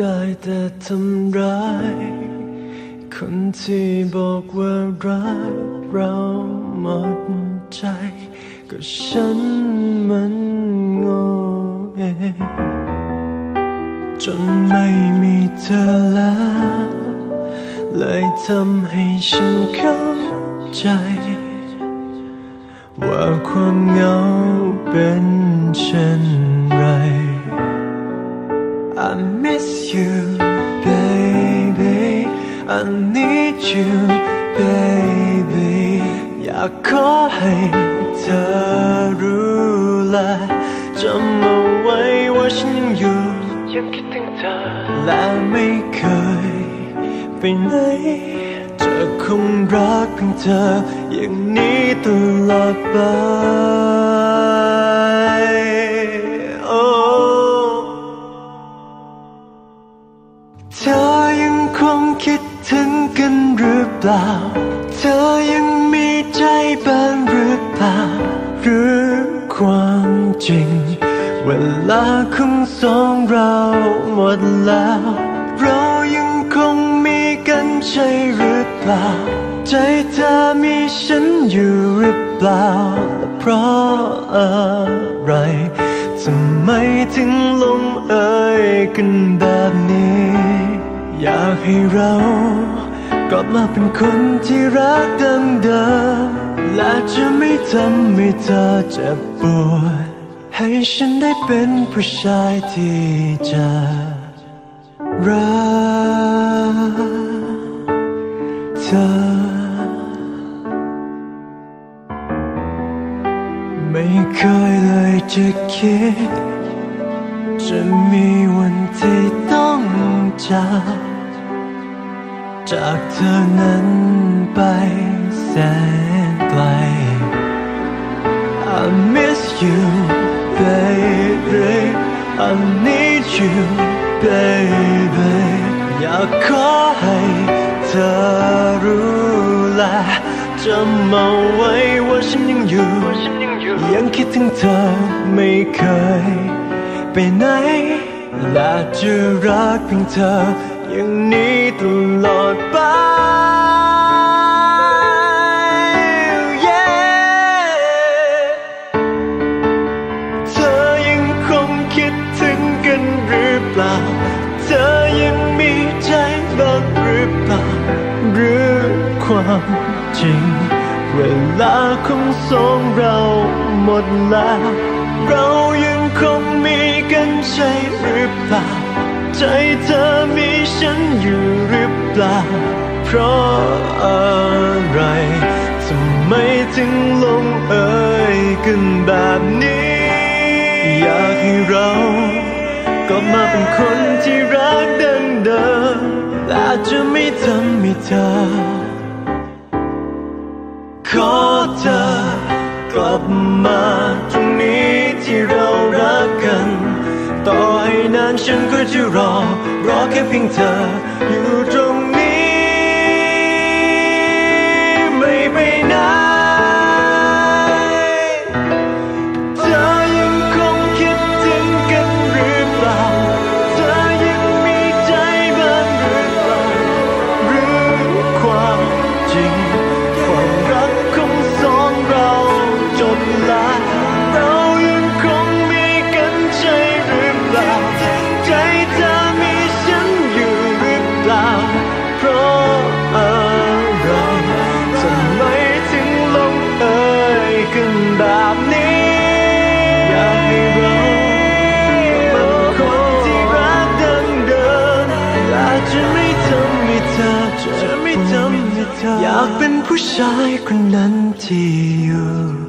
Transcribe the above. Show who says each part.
Speaker 1: ได้แต่ทำร้าย คนที่บอกว่ารักเราหมดใจ ก็ฉันมันโง่เองจนไม่มีเธอแล้ว เลยทำให้ฉันเข้าใจ ว่าความเหงาเป็นเช่นไร miss you baby I need you baby อยากขอให้เธอรู้และจำเอาไว้ว่าฉันยังอยู่ยังคิดถึงเธอและไม่เคยไปไหนจะคงรักเพียงเธออย่างนี้ตลอดไป เธอยังมีใจบ้างหรือเปล่าหรือความจริง เวลาของสองเราหมดแล้ว เรายังคงมีกันใช่หรือเปล่า ใจเธอมีฉันอยู่หรือเปล่าและเพราะอะไรทำไมถึงลงเอยกันแบบนี้ อยากให้เรา กลับมาเป็นคนที่รักดังเดิมและจะไม่ทำให้เธอเจ็บปวดให้ฉันได้เป็นผู้ชายที่จะรักเธอไม่เคยเลยจะคิด จะมีวันที่ต้องจาก จากเธอนั้นไปแสนไกล I miss you baby I need you baby อยากขอให้เธอรู้และจำเอาไว้ว่าฉันยังอยู่ ยังคิดถึงเธอไม่เคย ไปไหนและจะรักเพียงเธอ อย่างนี้ตลอดไป เธอยังคงคิดถึงกันหรือเปล่า เธอยังมีใจบ้างหรือเปล่า หรือความจริง เวลาของสองเราหมดแล้ว เรายังคงมีกันใช่หรือเปล่า ใจเธอมีฉันอยู่หรือเปล่า เพราะอะไรทำไมถึงลงเอยกันแบบนี้ อยากให้เรากลับมาเป็นคนที่รักดังเดิมและจะไม่ทำให้เธอ ขอเธอกลับมาานฉันก็จะรอ รอแค่เพียงเธอ อยู่ตรงนี้ ไม่ไปไหน ราะอะไรทำไมถึงลงเอยกันแบบนี้ อยากให้เรากลับาเป็นคนที่รักดังเดิมและจะไม่ทำให้เธอจะไม่ทำให้เธออยากเป็นผู้ชายคนนั้นที่อยู่